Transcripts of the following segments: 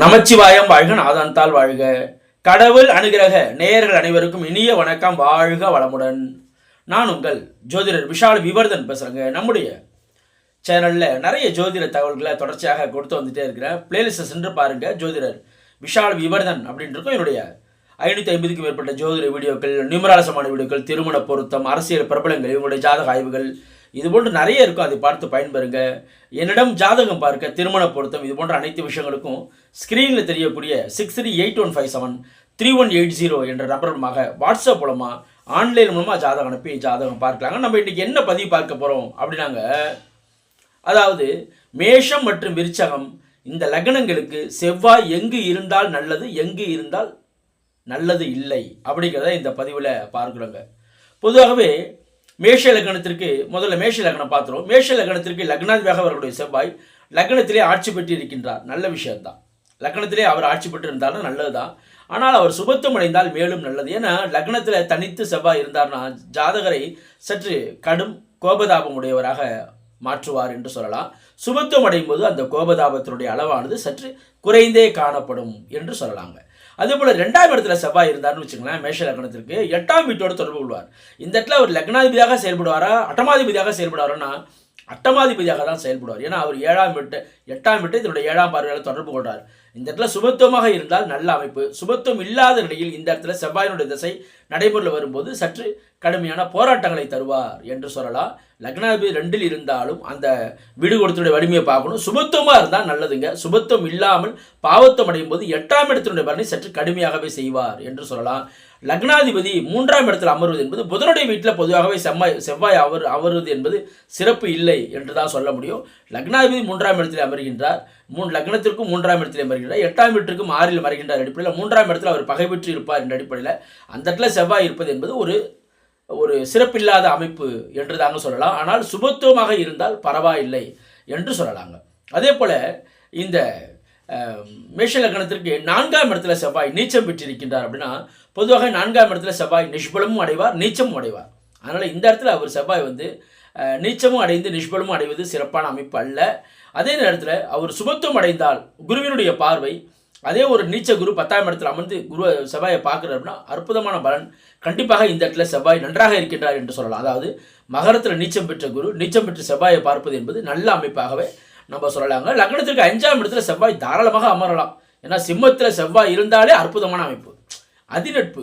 நமச்சிவாயம் வாழ்க நாதான்தால் வாழ்க. கடவுள் அனுகிரக நேயர்கள் அனைவருக்கும் இனிய வணக்கம் வாழ்க வளமுடன். நான் உங்கள் ஜோதிடர் விஷால் விவர்தன் பேசுகிறேங்க நம்முடைய சேனலில் நிறைய ஜோதிட தகவல்களை தொடர்ச்சியாக கொடுத்து வந்துட்டே இருக்கிறேன். பிளேலிஸ்ட்டை சென்று பாருங்கள் ஜோதிடர் விஷால் விவர்தன் அப்படின்னு இருக்கும் என்னுடைய ஐநூற்றி ஐம்பதுக்கும் மேற்பட்ட ஜோதிட வீடியோக்கள் நிமராசமான வீடியோக்கள் திருமண பொருத்தம் அரசியல் பிரபலங்கள் இவங்களுடைய ஜாதக ஆய்வுகள் இது போன்று நிறைய இருக்கும். அதை பார்த்து பயன்பெறுங்க. என்னிடம் ஜாதகம் பார்க்க திருமண பொருத்தம் இது போன்ற அனைத்து விஷயங்களுக்கும் ஸ்க்ரீனில் தெரியக்கூடிய six three eight one five seven three one eight zero என்ற நம்பர் மூலமாக வாட்ஸ்அப் மூலமாக ஆன்லைன் மூலமாக ஜாதகம் அனுப்பி ஜாதகம் பார்க்கலாங்க. நம்ம இன்றைக்கி என்ன பதிவு பார்க்க போகிறோம் அப்படின்னாங்க. அதாவது மேஷம் மற்றும் விருச்சகம் இந்த லக்னங்களுக்கு செவ்வாய் எங்கு இருந்தால் நல்லது எங்கு இருந்தால் நல்லது இல்லை அப்படிங்கிறத இந்த பதிவில் பார்க்குறோங்க பொதுவாகவே மேஷ லக்னத்திற்கு முதல்ல மேஷ லக்னம் பார்த்துருவோம். மேஷ லக்னத்திற்கு லக்னாதிபதியாக அவர்களுடைய செவ்வாய் லக்னத்திலே ஆட்சி பெற்று இருக்கின்றார் நல்ல விஷயம்தான். லக்னத்திலே அவர் ஆட்சி பெற்று இருந்தாலும் நல்லது தான் ஆனால் அவர் சுபத்துவம் அடைந்தால் மேலும் நல்லது. ஏன்னா லக்னத்தில் தனித்து செவ்வாய் இருந்தார்னா ஜாதகரை சற்று கடும் கோபதாபம் உடையவராக மாற்றுவார் என்று சொல்லலாம். சுபத்துவம் அடையும் போது அந்த கோபதாபத்தினுடைய அளவானது சற்று குறைந்தே காணப்படும் என்று சொல்லலாங்க. அதே போல் ரெண்டாம் இடத்துல செவ்வாய் இருந்தார்னு வச்சுக்கோங்களேன் மேஷ லக்னத்திற்கு எட்டாம் வீட்டோடு தொடர்பு கொள்வார். இந்த இடத்துல அவர் லக்னாதிபதியாக செயல்படுவாரா அட்டமாதிபதியாக செயல்படுவாருன்னா அட்டமாதிபதியாக தான் செயல்படுவார். ஏன்னா அவர் ஏழாம் வீட்டு எட்டாம் வீட்டை இதனுடைய ஏழாம் பார்வையால் தொடர்பு கொள்றார் இந்த இடத்துல சுபத்துவமாக இருந்தால் நல்ல அமைப்பு. சுபத்துவம் இல்லாத நிலையில் இந்த இடத்துல செவ்வாயினுடைய திசை நடைமுறையில் வரும்போது சற்று கடுமையான போராட்டங்களை தருவார் என்று சொல்லலாம். லக்னாதிபதி ரெண்டில் இருந்தாலும் அந்த வீடு கொடுத்துடைய வலிமையை பார்க்கணும். சுபத்துவமாக இருந்தால் நல்லதுங்க. சுபத்துவம் இல்லாமல் பாவத்துவம் அடையும் போது எட்டாம் இடத்தினுடைய பலனை சற்று கடுமையாகவே செய்வார் என்று சொல்லலாம். லக்னாதிபதி மூன்றாம் இடத்தில் அமர்வது என்பது புதனுடைய வீட்டில் பொதுவாகவே செவ்வாய் செவ்வாய் அவர் அமர்வது என்பது சிறப்பு இல்லை என்று தான் சொல்ல முடியும். லக்னாதிபதி மூன்றாம் இடத்தில் அமர்கின்றார் மூணு லக்னத்திற்கும் மூன்றாம் இடத்திலே மறுகின்றார் எட்டாம் வீட்டிற்கும் ஆறில் மறைகின்றார் அடிப்படையில் மூன்றாம் இடத்தில் அவர் பகை பெற்று இருப்பார் என்ற அடிப்படையில் அந்த இடத்துல செவ்வாய் இருப்பது என்பது ஒரு ஒரு சிறப்பில்லாத அமைப்பு என்று தாங்க சொல்லலாம். ஆனால் சுபத்துவமாக இருந்தால் பரவாயில்லை என்று சொல்லலாங்க. அதே போல் இந்த மேஷ லக்னத்திற்கு நான்காம் இடத்துல செவ்வாய் நீச்சம் பெற்றிருக்கின்றார் அப்படின்னா பொதுவாக நான்காம் இடத்துல செவ்வாய் நிஷ்பலமும் அடைவார் நீச்சமும் அடைவார். அதனால் இந்த இடத்துல அவர் செவ்வாய் வந்து நீச்சமும் அடைந்து நிஷ்பலமும் அடைவது சிறப்பான அமைப்பு அல்ல. அதே நேரத்தில் அவர் சுபத்துவம் அடைந்தால் குருவினுடைய பார்வை அதே ஒரு நீச்ச குரு பத்தாம் இடத்துல அமர்ந்து குரு செவ்வாயை பார்க்குறாரு அப்படின்னா அற்புதமான பலன். கண்டிப்பாக இந்த இடத்துல செவ்வாய் நன்றாக இருக்கின்றார் என்று சொல்லலாம். அதாவது மகரத்தில் நீச்சம் பெற்ற குரு நீச்சம் பெற்ற செவ்வாயை பார்ப்பது என்பது நல்ல அமைப்பாகவே நம்ம சொல்லலாங்க லக்னத்திற்கு அஞ்சாம் இடத்துல செவ்வாய் தாராளமாக அமரலாம். ஏன்னா சிம்மத்தில் செவ்வாய் இருந்தாலே அற்புதமான அமைப்பு. அதிநட்பு.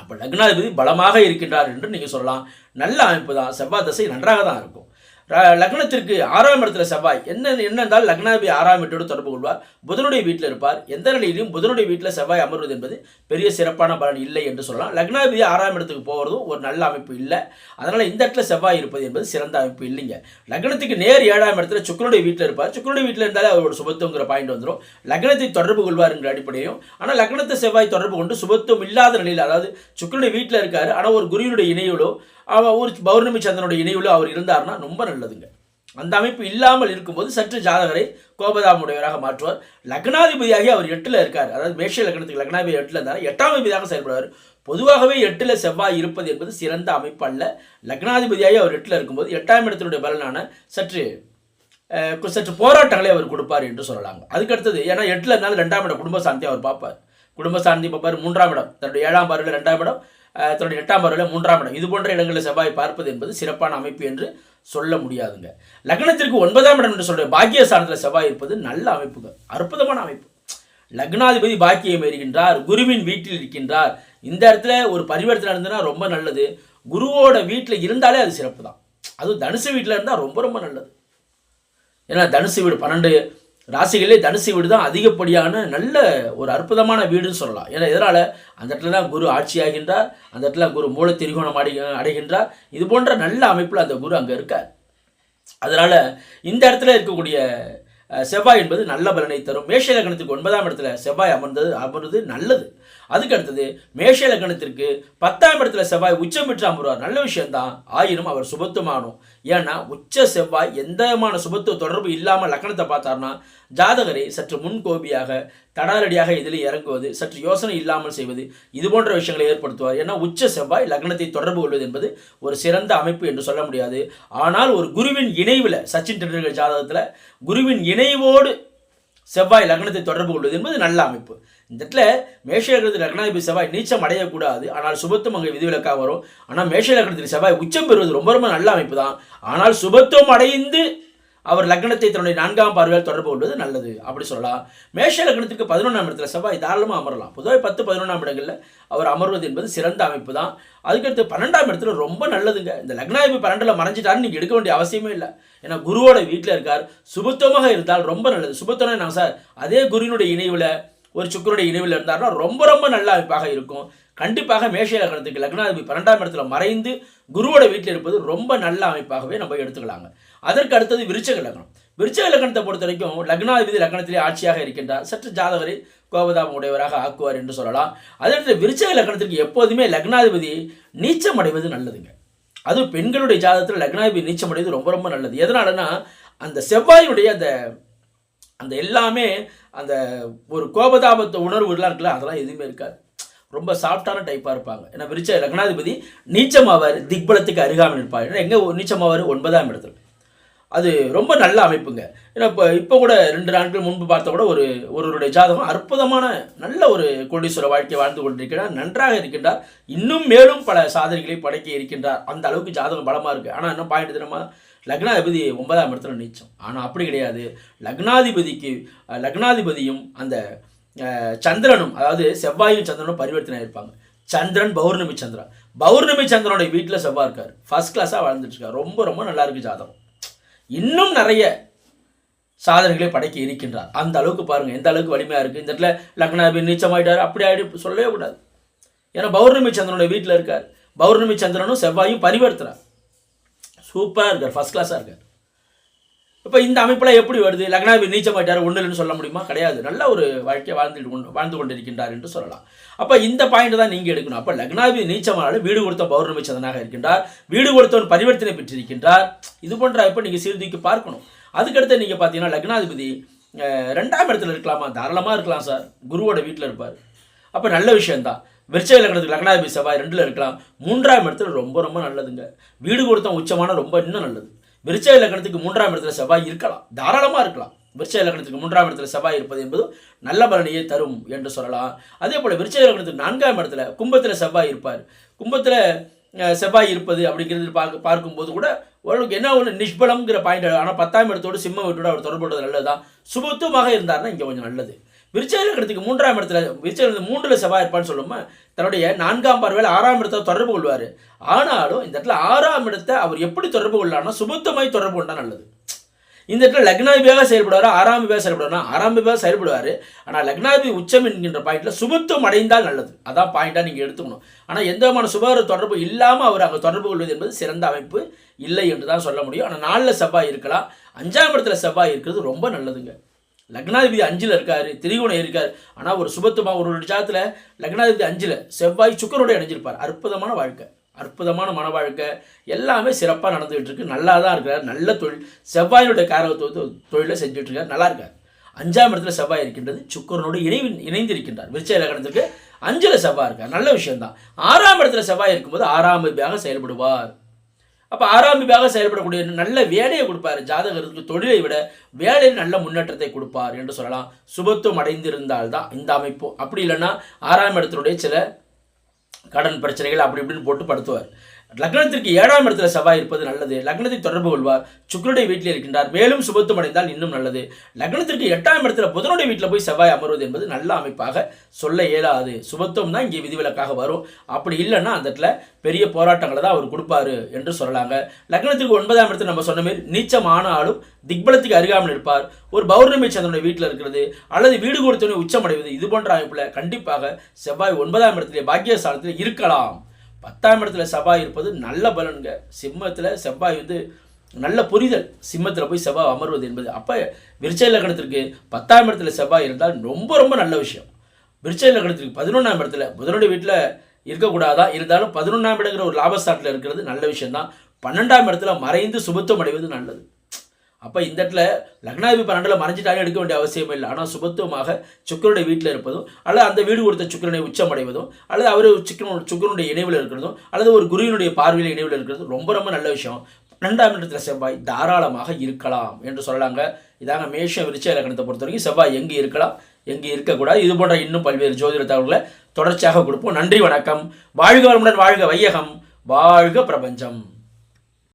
அப்போ லக்னாதிபதி பலமாக இருக்கின்றார் என்று நீங்கள் சொல்லலாம். நல்ல அமைப்பு தான். செவ்வாய் தசை நன்றாக தான் இருக்கும். லக்னத்திற்கு ஆறாம் இடத்துல செவ்வாய். என்ன என்ன இருந்தால் லக்னாபி ஆறாம் வீட்டோடு தொடர்பு கொள்வார். புதனுடைய வீட்டில் இருப்பார். எந்த நிலையிலும் புதனுடைய வீட்டில் செவ்வாய் அமர்வது என்பது பெரிய சிறப்பான பலன் இல்லை என்று சொல்லலாம். லக்னாபி ஆறாம் இடத்துக்கு போகிறதும் ஒரு நல்ல அமைப்பு இல்லை. அதனால் இந்த இடத்துல செவ்வாய் இருப்பது என்பது சிறந்த அமைப்பு இல்லைங்க. லக்னத்துக்கு நேர் ஏழாம் இடத்துல சுக்கரனுடைய வீட்டில் இருப்பார். சுக்கரனுடைய வீட்டில் இருந்தாலே அவரோட சுபத்துவங்கிற பாயிண்ட் வந்துடும் லக்னத்தை தொடர்பு கொள்வாருங்கிற அடிப்படையும் ஆனால் லக்னத்தை செவ்வாய் தொடர்பு கொண்டு சுபத்துவம் இல்லாத நிலையில் அதாவது சுக்கரனுடைய வீட்டில் இருக்காரு. ஆனால் ஒரு குருவினுடைய இணைவிலோ ஒரு பௌர்ணமி சந்திரனுடைய இணைவில் அவர் இருந்தார்னா ரொம்ப நல்லதுங்க. அந்த அமைப்பு இல்லாமல் இருக்கும்போது சற்று ஜாதகரை கோபதாமுடையவராக மாற்றுவார். லக்னாதிபதியாகி அவர் எட்டில் இருக்கார். அதாவது மேஷ லக்னத்துக்கு லக்னாதிபதி எட்டில் இருந்தார். எட்டாம் அதிபதியாக செயல்படுவார். பொதுவாகவே எட்டில் செவ்வாய் இருப்பது என்பது சிறந்த அமைப்பு அல்ல. லக்னாதிபதியாகி அவர் எட்டில் இருக்கும்போது எட்டாம் இடத்தினுடைய பலனான சற்று சற்று போராட்டங்களை அவர் கொடுப்பார் என்று சொல்லலாங்க. அதுக்கு அடுத்தது ஏன்னா எட்டில் இருந்தாலும் ரெண்டாம் இடம் குடும்ப சாந்தி அவர் பார்ப்பார். குடும்ப சாந்தி பார்ப்பார். மூன்றாம் இடம். தன்னுடைய ஏழாம் பார்வையில் ரெண்டாம் இடம். தன்னுடைய எட்டாம் பார்வையில் மூன்றாம் இடம். இது போன்ற இடங்களில் செவ்வாய் பார்ப்பது என்பது சிறப்பான அமைப்பு என்று சொல்ல முடியாதுங்க. லக்னத்திற்கு ஒன்பதாம் இடம் என்று சொல்ற பாக்கியஸ்தானத்தில் செவ்வாய் இருப்பது நல்ல அமைப்புங்க. அற்புதமான அமைப்பு. லக்னாதிபதி பாக்கியம் ஏறுகின்றார் குருவின் வீட்டில் இருக்கின்றார். இந்த இடத்துல ஒரு பரிவர்த்தனை இருந்ததுன்னா ரொம்ப நல்லது. குருவோட வீட்டில் இருந்தாலே அது சிறப்பு தான் அதுவும் தனுசு வீட்டில் இருந்தால் ரொம்ப ரொம்ப நல்லது. ஏன்னா தனுசு வீடு பன்னெண்டு ராசிகளே தனுசு வீடு தான் அதிகப்படியான நல்ல ஒரு அற்புதமான வீடுன்னு சொல்லலாம். ஏன்னா இதனால் அந்த இடத்துல தான் குரு ஆட்சியாகின்றார் அந்த இடத்துல குரு மூல திரிகோணம் அடை அடைகின்றார். இது போன்ற நல்ல அமைப்பில் அந்த குரு அங்கே இருக்கார். அதனால் இந்த இடத்துல இருக்கக்கூடிய செவ்வாய் என்பது நல்ல பலனை தரும். மேஷ லக்னத்துக்கு ஒன்பதாம் இடத்துல செவ்வாய் அமர்ந்தது அமர்வது நல்லது. அதுக்கு அடுத்தது மேஷ லக்னத்திற்கு பத்தாம் இடத்துல செவ்வாய் உச்சம் பெற்று நல்ல விஷயம்தான். ஆயினும் அவர் சுபத்துவமானும் ஏன்னா உச்ச செவ்வாய் எந்த விதமான சுபத்துவ தொடர்பு இல்லாமல் லக்னத்தை பார்த்தார்னா ஜாதகரை சற்று முன்கோபியாக தடாலடியாக இதில் இறங்குவது சற்று யோசனை இல்லாமல் செய்வது இது போன்ற விஷயங்களை ஏற்படுத்துவார். ஏன்னா உச்ச செவ்வாய் லக்னத்தை தொடர்பு கொள்வது என்பது ஒரு சிறந்த அமைப்பு என்று சொல்ல முடியாது. ஆனால் ஒரு குருவின் இணைவில் சச்சின் டெண்டுல்கர் ஜாதகத்தில் குருவின் இணைவோடு செவ்வாய் லக்னத்தை தொடர்பு கொள்வது என்பது நல்ல அமைப்பு. இந்த இடத்துல மேஷ லக்னத்தில் லக்னாதிபதி செவ்வாய் நீச்சம் அடையக்கூடாது. ஆனால் சுபத்துவம் அங்கே விதிவிலக்காக வரும். ஆனால் மேஷ லக்னத்தில் செவ்வாய் உச்சம் பெறுவது ரொம்ப ரொம்ப நல்ல அமைப்பு தான். ஆனால் சுபத்துவம் அடைந்து அவர் லக்னத்தை தன்னுடைய நான்காம் பார்வையால் தொடர்பு கொள்வது நல்லது. அப்படி சொல்லலாம். மேஷ லக்னத்துக்கு பதினொன்றாம் இடத்துல செவ்வாய் தாராளமாக அமரலாம். பொதுவாக பத்து பதினொன்றாம் இடங்களில் அவர் அமர்வது என்பது சிறந்த அமைப்பு தான். அதுக்கடுத்து பன்னெண்டாம் இடத்துல ரொம்ப நல்லதுங்க. இந்த லக்னாதிபதி பன்னெண்டில் மறைஞ்சிட்டாருன்னு நீங்கள் எடுக்க வேண்டிய அவசியமே இல்லை. ஏன்னா குருவோட வீட்டில் இருக்கார். சுபத்துவமாக இருந்தால் ரொம்ப நல்லது. சுபத்துவம் நான் சார் அதே குருவினுடைய இணைவில் ஒரு சுக்கரனுடைய இணைவில் இருந்தார்னா ரொம்ப ரொம்ப நல்ல அமைப்பாக இருக்கும். கண்டிப்பாக மேஷ லக்னத்துக்கு லக்னாதிபதி பன்னெண்டாம் இடத்துல மறைந்து குருவோட வீட்டில் இருப்பது ரொம்ப நல்ல அமைப்பாகவே நம்ம எடுத்துக்கலாங்க. அதற்கு அடுத்தது விருச்சக லக்னம். விருச்சக லக்னத்தை பொறுத்த வரைக்கும் லக்னாதிபதி லக்னத்திலே ஆட்சியாக இருக்கின்றார். சற்று ஜாதகரை கோபதாபம் உடையவராக ஆக்குவார் என்று சொல்லலாம். அதற்கு விருச்சக லக்னத்திற்கு எப்போதுமே லக்னாதிபதி நீச்சம் அடைவது நல்லதுங்க. அதுவும் பெண்களுடைய ஜாதகத்தில் லக்னாதிபதி நீச்சம் அடைவது ரொம்ப ரொம்ப நல்லது. எதனாலனா அந்த செவ்வாயுடைய அந்த அந்த எல்லாமே அந்த ஒரு கோபதாபத்த உணர்வுலாம் இருக்குல்ல அதெல்லாம் எதுவுமே இருக்காது. ரொம்ப சாஃப்டான டைப்பாக இருப்பாங்க. ஏன்னா விருச்ச லக்னாதிபதி நீச்சமாவார் திக்பலத்துக்கு அருகாமல் இருப்பார் ஏன்னா எங்கே நீச்சமாவார் ஒன்பதாம் இடத்துல. அது ரொம்ப நல்ல அமைப்புங்க. ஏன்னா இப்போ இப்போ கூட ரெண்டு நாட்கள் முன்பு பார்த்த கூட ஒரு ஒருவருடைய ஜாதகம் அற்புதமான நல்ல ஒரு கோடீஸ்வர வாழ்க்கை வாழ்ந்து கொண்டிருக்கிறார். நன்றாக இருக்கின்றார். இன்னும் மேலும் பல சாதனைகளை படைக்க இருக்கின்றார். அந்த அளவுக்கு ஜாதகம் பலமாக இருக்குது ஆனால் என்ன பாயிண்ட் தினமா லக்னாதிபதி ஒன்பதாம் இடத்துல நீச்சம். ஆனால் அப்படி கிடையாது. லக்னாதிபதிக்கு லக்னாதிபதியும் அந்த சந்திரனும் அதாவது செவ்வாயும் சந்திரனும் பரிவர்த்தனை இருப்பாங்க சந்திரன் பௌர்ணமி சந்திரன். பௌர்ணமி சந்திரனுடைய வீட்டில் செவ்வாய் இருக்கார். ஃபர்ஸ்ட் கிளாஸாக வாழ்ந்துட்டு இருக்கார். ரொம்ப ரொம்ப நல்லா இருக்கு ஜாதகம். இன்னும் நிறைய சாதனைகளை படைக்க இருக்கின்றார். அந்த அளவுக்கு பாருங்க எந்த அளவுக்கு வலிமையாக இருக்குது இந்த இடத்துல லக்னாபி நீச்சமாயிட்டார். அப்படி ஆகிட்டு சொல்லவே கூடாது. ஏன்னா பௌர்ணமி சந்திரனுடைய வீட்டில் இருக்கார். பௌர்ணமி சந்திரனும் செவ்வாயும் பரிவர்த்தனை. சூப்பராக இருக்கார். ஃபர்ஸ்ட் கிளாஸாக இருக்கார். இப்போ இந்த அமைப்பெல்லாம் எப்படி வருது? லக்னாபதி நீச்சமாயிட்டார் ஒன்றுலன்னு சொல்ல முடியுமா? கிடையாது. நல்ல ஒரு வாழ்க்கையை வாழ்ந்துட்டு கொண்டு வாழ்ந்து கொண்டிருக்கின்றார் என்று சொல்லலாம். அப்போ இந்த பாயிண்ட் தான் நீங்கள் எடுக்கணும். அப்போ லக்னாபி நீச்சமானாலும் வீடு கொடுத்த பௌர்ணமி சந்தனாக இருக்கின்றார். வீடு கொடுத்தவன் பரிவர்த்தனை பெற்றிருக்கின்றார். இது போன்ற இப்போ நீங்கள் சீர்தூக்கி பார்க்கணும். அதுக்கடுத்து நீங்கள் பார்த்தீங்கன்னா லக்னாதிபதி ரெண்டாம் இடத்துல இருக்கலாமா? தாராளமாக இருக்கலாம் சார். குருவோட வீட்டில் இருப்பார். அப்போ நல்ல விஷயம்தான் விருச்சக லக்னத்துக்கு லக்னாதிபதி செவ்வாய் ரெண்டில் இருக்கலாம். மூன்றாம் இடத்துல ரொம்ப ரொம்ப நல்லதுங்க. வீடு கொடுத்தவன் உச்சமான ரொம்ப இன்னும் நல்லது. விருச்ச இலக்கணத்துக்கு மூன்றாம் இடத்துல செவ்வாய் இருக்கலாம். தாராளமாக இருக்கலாம். விருச்ச இலக்கணத்துக்கு மூன்றாம் இடத்துல செவ்வாய் இருப்பது என்பது நல்ல பலனையே தரும் என்று சொல்லலாம். அதே போல் விருச்ச இலக்கணத்துக்கு நான்காம் இடத்துல கும்பத்தில் செவ்வாய் இருப்பார். கும்பத்தில் செவ்வாய் இருப்பது அப்படிங்கிறது பார்க்க பார்க்கும்போது கூட ஓரளவுக்கு என்ன ஒன்று நிஷ்பலம்ங்கிற பாயிண்ட். ஆனால் பத்தாம் இடத்தோடு சிம்ம வீட்டோட அவர் தொடர்புறது நல்லது தான் சுபத்துவமாக இருந்தார்னா இங்கே கொஞ்சம் நல்லது. விருச்சக லக்னத்துக்கு மூன்றாம் இடத்துல விருச்சக மூன்றில் செவ்வாய் இருப்பான்னு சொல்லுமா தன்னுடைய நான்காம் பார்வையில் ஆறாம் இடத்தை தொடர்பு கொள்வார். ஆனாலும் இந்த இடத்துல ஆறாம் இடத்தை அவர் எப்படி தொடர்பு கொள்ளலாம்னா சுபத்தமாய் தொடர்பு கொண்டா நல்லது. இந்த இடத்துல லக்னாபியாக செயல்படுவார்? ஆறாம் விபாக செயல்படுவார்? ஆறாம் விபாக செயல்படுவார். ஆனால் லக்னாபி உச்சம் என்கின்ற பாயிண்ட்ல சுபத்துவம் அடைந்தால் நல்லது. அதான் பாயிண்டாக நீங்கள் எடுத்துக்கணும். ஆனால் எந்த விதமான சுபகர தொடர்பு இல்லாமல் அவர் அங்கே தொடர்பு கொள்வது என்பது சிறந்த அமைப்பு இல்லை என்று தான் சொல்ல முடியும். ஆனால் நாலில் செவ்வாய் இருக்கலாம். அஞ்சாம் இடத்துல செவ்வாய் இருக்கிறது ரொம்ப நல்லதுங்க. லக்னாதிபதி அஞ்சில் இருக்காரு திரிகோணம் இருக்கார் ஆனால் ஒரு சுபத்துமா ஒரு ஜாதத்தில் லக்னாதிபதி அஞ்சில் செவ்வாய் சுக்கரோடு இணைஞ்சிருப்பார். அற்புதமான வாழ்க்கை. அற்புதமான மன வாழ்க்கை. எல்லாமே சிறப்பாக நடந்துகிட்டு இருக்கு. நல்லா தான் இருக்கிறார். நல்ல தொழில். செவ்வாயினுடைய காரகத்துவ தொழிலை செஞ்சுட்டு இருக்கார். நல்லா இருக்கார். அஞ்சாம் இடத்துல செவ்வாய் இருக்கின்றது. சுக்கரனோடு இணைவு இணைந்திருக்கின்றார். விருச்ச லக்னத்துக்கு அஞ்சில் செவ்வாய் இருக்கார். நல்ல விஷயம்தான். ஆறாம் இடத்துல செவ்வாய் இருக்கும்போது ஆறாம் செயல்படுவார். அப்போ ஆறாம் செயல்படக்கூடிய நல்ல வேலையை கொடுப்பார் ஜாதகருக்கு தொழிலை விட வேலையில் நல்ல முன்னேற்றத்தை கொடுப்பார் என்று சொல்லலாம். சுபத்துவம் அடைந்திருந்தால் தான் இந்த அமைப்பு. அப்படி இல்லைன்னா ஆறாம் இடத்தினுடைய சில கடன் பிரச்சனைகள் அப்படி இப்படின்னு போட்டு படுத்துவார். லக்னத்திற்கு ஏழாம் இடத்துல செவ்வாய் இருப்பது நல்லது. லக்னத்தை தொடர்பு கொள்வார். சுக்கரனுடைய வீட்டில் இருக்கின்றார். மேலும் சுபத்துவம் அடைந்தால் இன்னும் நல்லது. லக்னத்திற்கு எட்டாம் இடத்துல புதனுடைய வீட்டில் போய் செவ்வாய் அமர்வது என்பது நல்ல அமைப்பாக சொல்ல இயலாது. சுபத்துவம் தான் இங்கே விதிவிலக்காக வரும். அப்படி இல்லைன்னா அந்த இடத்துல பெரிய போராட்டங்களை தான் அவர் கொடுப்பாரு என்று சொல்லலாங்க. லக்னத்திற்கு ஒன்பதாம் இடத்துல நம்ம சொன்ன மாதிரி நீச்சம் ஆனாலும் திக்பலத்துக்கு அருகாமல் இருப்பார். ஒரு பௌர்ணமி சந்திரனுடைய வீட்டில் இருக்கிறது அல்லது வீடு கொடுத்தவனை உச்சமடைவது இது போன்ற அமைப்பில் கண்டிப்பாக செவ்வாய் ஒன்பதாம் இடத்திலே பாக்கியஸ்தானத்தில் இருக்கலாம். பத்தாம் இடத்துல செவ்வாய் இருப்பது நல்ல பலனுங்க. சிம்மத்தில் செவ்வாய் வந்து நல்ல புரிதல். சிம்மத்தில் போய் செவ்வாய் அமர்வது என்பது. அப்போ விருச்சை லக்னத்திற்கு பத்தாம் இடத்துல செவ்வாய் இருந்தால் ரொம்ப ரொம்ப நல்ல விஷயம். விருச்சை லக்னத்திற்கு பதினொன்றாம் இடத்துல புதனுடைய வீட்டில் இருக்கக்கூடாதா? இருந்தாலும் பதினொன்றாம் இடங்கிற ஒரு லாபஸ்தாட்டில் இருக்கிறது நல்ல விஷயம்தான். பன்னெண்டாம் இடத்துல மறைந்து சுபத்துவம் அடைவது நல்லது. அப்போ இந்த இடத்துல லக்னாதிபதி பன்னெண்டில் மறைஞ்சிட்டாலும் எடுக்க வேண்டிய அவசியம் இல்லை. ஆனால் சுபத்துவமாக சுக்கரனுடைய வீட்டில் இருப்பதும் அல்லது அந்த வீடு கொடுத்த சுக்கரனை உச்சமடைவதும் அல்லது அவர் சுக்கரன் சுக்கரனுடைய இணைவில் இருக்கிறதும் அல்லது ஒரு குருவினுடைய பார்வையில் இணைவில் இருக்கிறது ரொம்ப ரொம்ப நல்ல விஷயம். ரெண்டாம் இடத்துல செவ்வாய் தாராளமாக இருக்கலாம் என்று சொல்லலாங்க. இதாங்க மேஷம் விருச்ச இலக்கணத்தை பொறுத்த வரைக்கும் செவ்வாய் எங்கே இருக்கலாம் எங்கே இருக்கக்கூடாது. இது போன்ற இன்னும் பல்வேறு ஜோதிட தகவல்களை தொடர்ச்சியாக கொடுப்போம். நன்றி வணக்கம். வாழ்க வளமுடன் வாழ்க வையகம். வாழ்க பிரபஞ்சம்.